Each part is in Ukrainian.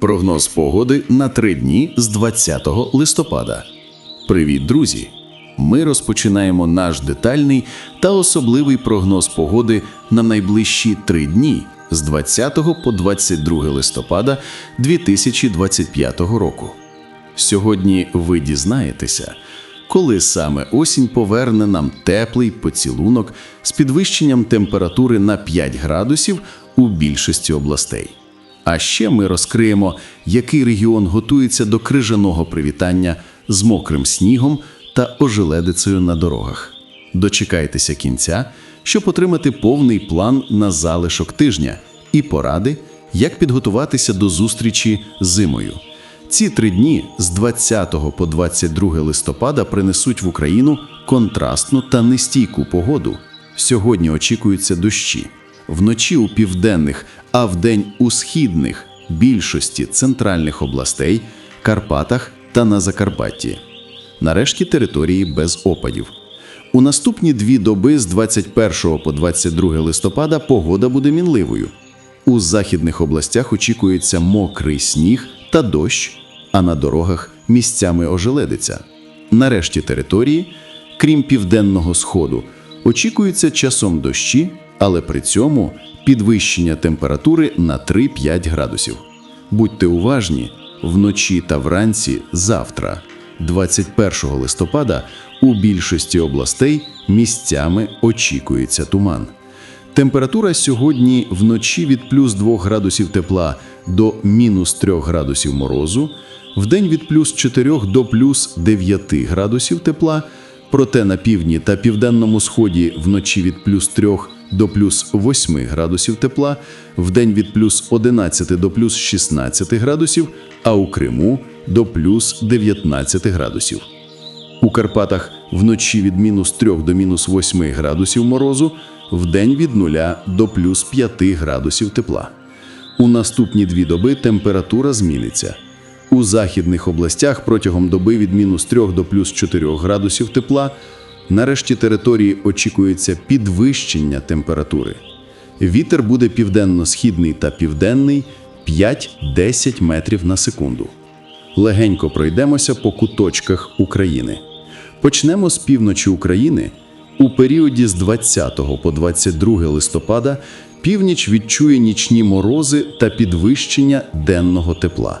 Прогноз погоди на три дні з 20 листопада. Привіт, друзі! Ми розпочинаємо наш детальний та особливий прогноз погоди на найближчі три дні з 20 по 22 листопада 2025 року. Сьогодні ви дізнаєтеся, коли саме осінь поверне нам теплий поцілунок з підвищенням температури на 5 градусів у більшості областей. А ще ми розкриємо, який регіон готується до крижаного привітання з мокрим снігом та ожеледицею на дорогах. Дочекайтеся кінця, щоб отримати повний план на залишок тижня і поради, як підготуватися до зустрічі зимою. Ці три дні з 20 по 22 листопада принесуть в Україну контрастну та нестійку погоду. Сьогодні очікуються дощі. Вночі у південних, а вдень у східних більшості центральних областей, Карпатах та на Закарпатті. Нарешті території без опадів. У наступні дві доби з 21 по 22 листопада погода буде мінливою. У західних областях очікується мокрий сніг та дощ, а на дорогах місцями ожеледиться. Нарешті території, крім південного сходу, очікуються часом дощі, але при цьому підвищення температури на 3-5 градусів. Будьте уважні, вночі та вранці завтра, 21 листопада, у більшості областей місцями очікується туман. Температура сьогодні вночі від плюс 2 градусів тепла до мінус 3 градусів морозу, вдень від плюс 4 до плюс 9 градусів тепла, проте на півдні та південному сході вночі від плюс 3 до плюс 8 градусів тепла, вдень від плюс 11 до плюс 16 градусів, а у Криму до плюс 19 градусів. У Карпатах вночі від мінус 3 до мінус 8 градусів морозу, вдень від 0 до плюс 5 градусів тепла. У наступні дві доби температура зміниться. У західних областях протягом доби від мінус 3 до плюс 4 градусів тепла. Нарешті території очікується підвищення температури. Вітер буде південно-східний та південний 5-10 метрів на секунду. Легенько пройдемося по куточках України. Почнемо з півночі України. У періоді з 20 по 22 листопада північ відчує нічні морози та підвищення денного тепла.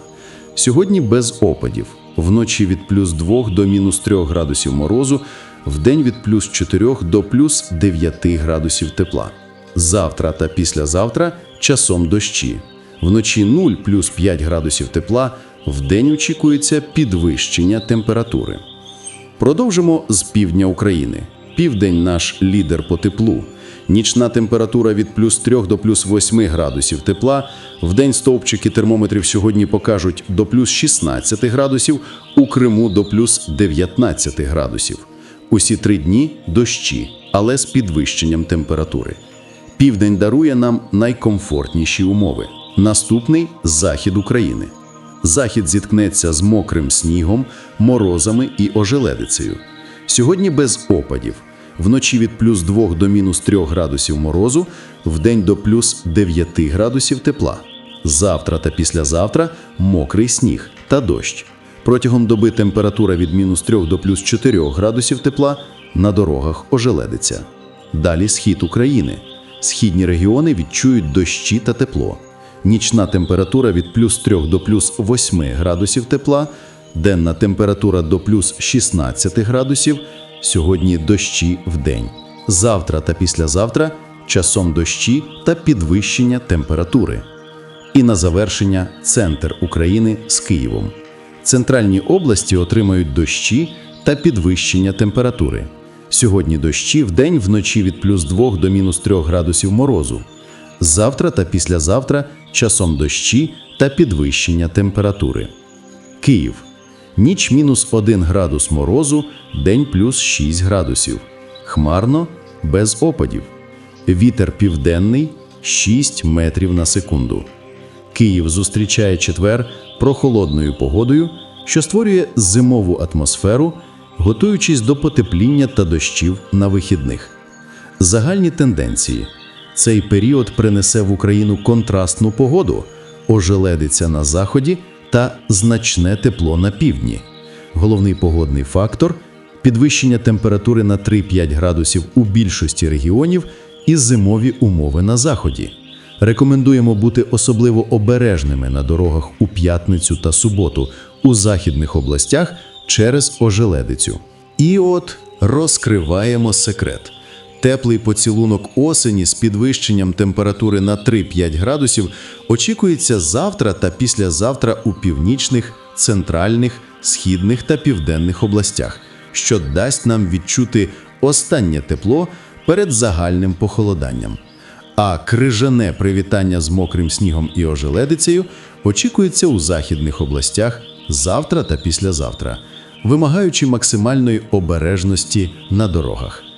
Сьогодні без опадів, вночі від плюс 2 до мінус 3 градусів морозу, вдень від плюс 4 до плюс 9 градусів тепла. Завтра та післязавтра часом дощі. Вночі 0 плюс 5 градусів тепла, вдень очікується підвищення температури. Продовжимо з півдня України. Південь наш лідер по теплу. Нічна температура від плюс 3 до плюс 8 градусів тепла. Вдень стовпчики термометрів сьогодні покажуть до плюс 16 градусів, у Криму до плюс 19 градусів. Усі три дні дощі, але з підвищенням температури. Південь дарує нам найкомфортніші умови. Наступний захід України. Захід зіткнеться з мокрим снігом, морозами і ожеледицею. Сьогодні без опадів. Вночі від плюс 2 до мінус 3 градусів морозу, вдень до плюс 9 градусів тепла. Завтра та післязавтра мокрий сніг та дощ. Протягом доби температура від мінус 3 до плюс 4 градусів тепла на дорогах ожеледиться. Далі схід України. Східні регіони відчують дощі та тепло. Нічна температура від плюс 3 до плюс 8 градусів тепла, денна температура до плюс 16 градусів, сьогодні дощі в день. Завтра та післязавтра часом дощі та підвищення температури. І на завершення центр України з Києвом. Центральні області отримають дощі та підвищення температури. Сьогодні дощі в день вночі від плюс 2 до мінус 3 градусів морозу. Завтра та післязавтра часом дощі та підвищення температури. Київ. Ніч мінус 1 градус морозу, день плюс 6 градусів. Хмарно, без опадів. Вітер південний 6 метрів на секунду. Київ зустрічає четвер прохолодною погодою, що створює зимову атмосферу, готуючись до потепління та дощів на вихідних. Загальні тенденції. Цей період принесе в Україну контрастну погоду. ожеледиця на заході та значне тепло на півдні. Головний погодний фактор підвищення температури на 3-5 градусів у більшості регіонів і зимові умови на заході. Рекомендуємо бути особливо обережними на дорогах у п'ятницю та суботу у західних областях через ожеледицю. І от розкриваємо секрет. Теплий поцілунок осені з підвищенням температури на 3-5 градусів очікується завтра та післязавтра у північних, центральних, східних та південних областях, що дасть нам відчути останнє тепло перед загальним похолоданням. А крижане привітання з мокрим снігом і ожеледицею очікується у західних областях завтра та післязавтра, вимагаючи максимальної обережності на дорогах.